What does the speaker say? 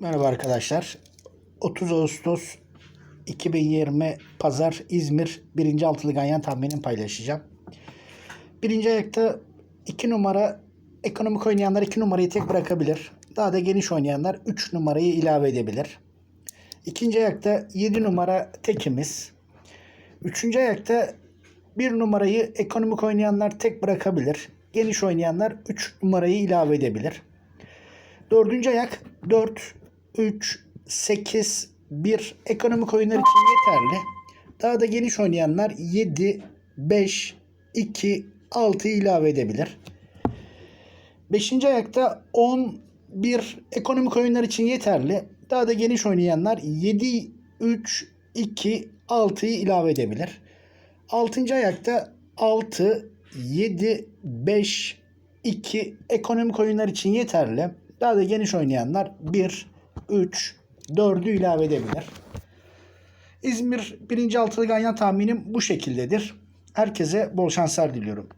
Merhaba arkadaşlar. 30 Ağustos 2020 Pazar İzmir 1. altılı ganyan tahminini paylaşacağım. Birinci ayakta 2 numara ekonomik oynayanlar 2 numarayı tek bırakabilir. Daha da geniş oynayanlar 3 numarayı ilave edebilir. İkinci ayakta 7 numara tekimiz. Üçüncü ayakta 1 numarayı ekonomik oynayanlar tek bırakabilir. Geniş oynayanlar 3 numarayı ilave edebilir. Dördüncü ayak 4, 3, 8, 1 ekonomik oyunlar için yeterli. Daha da geniş oynayanlar 7, 5, 2, 6 ilave edebilir. Beşinci ayakta 10, 1 ekonomik oyunlar için yeterli. Daha da geniş oynayanlar 7, 3, 2, 6'yı ilave edebilir. Altıncı ayakta 6, 7, 5, 2 ekonomik oyunlar için yeterli. Daha da geniş oynayanlar 1, 3, 4'ü ilave edebilir. İzmir 1. altılı ganyan tahminim bu şekildedir. Herkese bol şanslar diliyorum.